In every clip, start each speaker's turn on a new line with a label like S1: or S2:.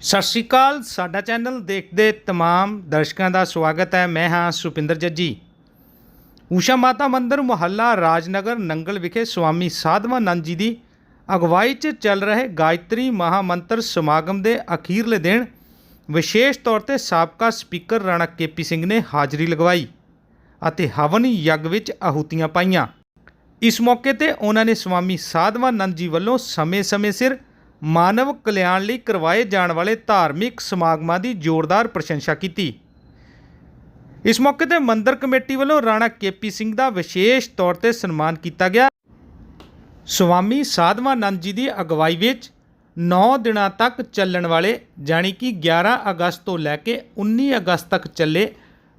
S1: ਸਤਿ ਸ਼੍ਰੀ ਅਕਾਲ, ਸਾਡਾ ਚੈਨਲ ਦੇਖਦੇ ਤਮਾਮ ਦਰਸ਼ਕਾਂ ਦਾ ਸਵਾਗਤ ਹੈ। ਮੈਂ ਹਾਂ ਸੁਪਿੰਦਰ ਜੱਜੀ। ਊਸ਼ਾ ਮਾਤਾ ਮੰਦਿਰ ਮੁਹੱਲਾ ਰਾਜਨਗਰ ਨੰਗਲ ਵਿਖੇ ਸਵਾਮੀ ਸਾਧਵਾਨੰਦ ਜੀ ਦੀ ਅਗਵਾਈ 'ਚ ਚੱਲ ਰਹੇ ਗਾਇਤਰੀ ਮਹਾਮੰਤਰ ਸਮਾਗਮ ਦੇ ਅਖੀਰਲੇ ਦਿਨ ਵਿਸ਼ੇਸ਼ ਤੌਰ ਤੇ ਸਾਬਕਾ ਸਪੀਕਰ ਰਾਣਾ ਕੇਪੀ ਸਿੰਘ ਨੇ ਹਾਜ਼ਰੀ ਲਗਵਾਈ ਅਤੇ ਹਵਨ ਯੱਗ ਵਿੱਚ ਆਹੂਤੀਆਂ ਪਾਈਆਂ। ਇਸ ਮੌਕੇ ਤੇ ਉਹਨਾਂ ਨੇ ਸਵਾਮੀ ਸਾਧਵਾਨੰਦ ਜੀ ਵੱਲੋਂ ਸਮੇਂ-ਸਮੇਂ ਸਿਰ ਮਾਨਵ ਕਲਿਆਣ ਲਈ ਕਰਵਾਏ ਜਾਣ ਵਾਲੇ ਧਾਰਮਿਕ ਸਮਾਗਮਾਂ ਦੀ ਜ਼ੋਰਦਾਰ ਪ੍ਰਸ਼ੰਸਾ ਕੀਤੀ। ਇਸ ਮੌਕੇ ਤੇ ਮੰਦਰ ਕਮੇਟੀ ਵੱਲੋਂ ਰਾਣਾ ਕੇਪੀ ਸਿੰਘ ਦਾ ਵਿਸ਼ੇਸ਼ ਤੌਰ ਤੇ ਸਨਮਾਨ ਕੀਤਾ ਗਿਆ। ਸਵਾਮੀ ਸਾਧਵਾਨੰਦ ਜੀ ਦੀ ਅਗਵਾਈ ਵਿੱਚ 9 ਦਿਨਾਂ ਤੱਕ ਚੱਲਣ ਵਾਲੇ ਜਾਣੀ ਕਿ 11 ਅਗਸਤ ਤੋਂ ਲੈ ਕੇ 19 ਅਗਸਤ ਤੱਕ ਚੱਲੇ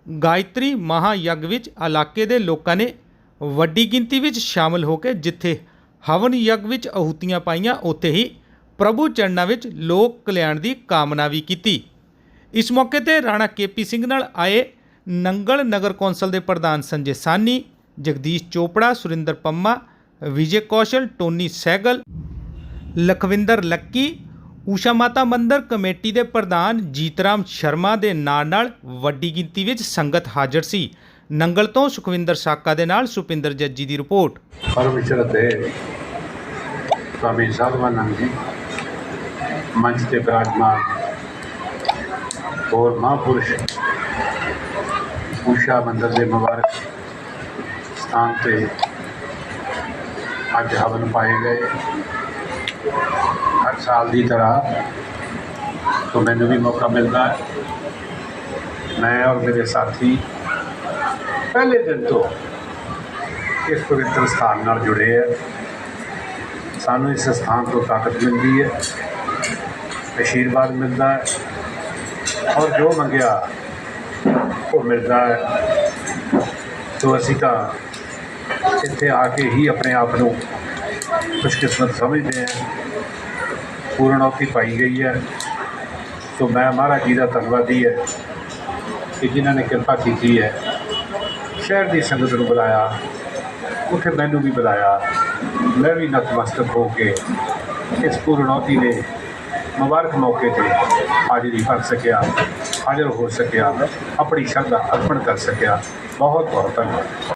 S1: ਗਾਇਤਰੀ ਮਹਾਯੱਗ ਵਿੱਚ ਇਲਾਕੇ ਦੇ ਲੋਕਾਂ ਨੇ ਵੱਡੀ ਗਿਣਤੀ ਵਿੱਚ ਸ਼ਾਮਲ ਹੋ ਕੇ ਜਿੱਥੇ ਹਵਨ ਯੱਗ ਵਿੱਚ ਆਹੂਤੀਆਂ ਪਾਈਆਂ, ਉੱਥੇ ਹੀ ਪ੍ਰਭੂ ਚਰਨਾਂ ਵਿੱਚ ਲੋਕ ਕਲਿਆਣ ਦੀ ਕਾਮਨਾ ਵੀ ਕੀਤੀ। ਇਸ ਮੌਕੇ ਤੇ ਰਾਣਾ ਕੇਪੀ ਸਿੰਘ ਨਾਲ ਆਏ ਨੰਗਲ ਨਗਰ ਕੌਂਸਲ ਦੇ ਪ੍ਰਧਾਨ ਸੰਜੇ ਸਾਨੀ ਜਗਦੀਸ਼ ਚੋਪੜਾ, ਸੁਰਿੰਦਰ ਪੰਮਾ, ਵਿਜੇ ਕੌਸ਼ਲ, ਟੋਨੀ ਸਹਿਗਲ ਲਖਵਿੰਦਰ ਲੱਕੀ, ਊਸ਼ਾ ਮਾਤਾ ਮੰਦਰ ਕਮੇਟੀ ਦੇ ਪ੍ਰਧਾਨ ਜੀਤਰਾਮ ਸ਼ਰਮਾ ਦੇ ਨਾਲ ਨਾਲ ਵੱਡੀ ਗਿਣਤੀ ਵਿੱਚ ਸੰਗਤ ਹਾਜ਼ਰ ਸੀ। ਨੰਗਲ ਤੋਂ ਸੁਖਵਿੰਦਰ ਸਾਕਾ ਦੇ ਨਾਲ ਸੁਪਿੰਦਰ ਜੱਜੀ ਦੀ ਰਿਪੋਰਟ।
S2: ਪਰਮ ਵਿਚਰਤੇ ਸਵਾਮੀ ਸਾਧਵਾਨੰਦ ਜੀ। ਮੰਚ ਤੇ ਬਿਰਾਜਮਾਨ ਹੋਰ ਮਹਾਂਪੁਰਸ਼ ਊਸ਼ਾ ਮੰਦਰ ਦੇ ਮੁਬਾਰਕ ਸਥਾਨ ਤੇ ਅੱਜ ਹਵਨ ਪਾਏ ਗਏ। ਹਰ ਸਾਲ ਦੀ ਤਰ੍ਹਾਂ ਤੋਂ ਮੈਨੂੰ ਵੀ ਮੌਕਾ ਮਿਲਦਾ ਹੈ। ਮੈਂ ਔਰ ਮੇਰੇ ਸਾਥੀ ਪਹਿਲੇ ਦਿਨ ਤੋਂ ਇਸ ਪਵਿੱਤਰ ਸਥਾਨ ਨਾਲ ਜੁੜੇ ਹੈ। ਸਾਨੂੰ ਇਸ ਸਥਾਨ ਤੋਂ ਤਾਕਤ ਮਿਲਦੀ ਹੈ। ਅਸ਼ੀਰਵਾਦ ਮਿਲਦਾ ਹੈ ਔਰ ਜੋ ਮੰਗਿਆ ਉਹ ਮਿਲਦਾ ਹੈ। ਸੋ ਅਸੀਂ ਤਾਂ ਇੱਥੇ ਆ ਕੇ ਹੀ ਆਪਣੇ ਆਪ ਨੂੰ ਖੁਸ਼ਕਿਸਮਤ ਸਮਝਦੇ ਹਾਂ। ਪੂਰਨੌਤੀ ਪਾਈ ਗਈ ਹੈ। ਸੋ ਮੈਂ ਮਹਾਰਾਜ ਜੀ ਦਾ ਧੰਨਵਾਦੀ ਹੈ ਕਿ ਜਿਨ੍ਹਾਂ ਨੇ ਕਿਰਪਾ ਕੀਤੀ ਹੈ। ਸ਼ਹਿਰ ਦੀ ਸੰਗਤ ਨੂੰ ਬੁਲਾਇਆ, ਉੱਥੇ ਮੈਨੂੰ ਵੀ ਬੁਲਾਇਆ। ਮੈਂ ਵੀ ਨਤਮਸਤਕ ਹੋ ਕੇ ਇਸ ਪੂਰਨੌਤੀ ਦੇ ਮੁਬਾਰਕ ਮੌਕੇ ਤੇ ਹਾਜ਼ਰੀ ਭਰ ਸਕਿਆ, ਹਾਜ਼ਰ ਹੋ ਸਕਿਆ, ਆਪਣੀ ਸ਼ਰਧਾ ਅਰਪਣ ਕਰ ਸਕਿਆ। ਬਹੁਤ ਬਹੁਤ ਧੰਨਵਾਦ।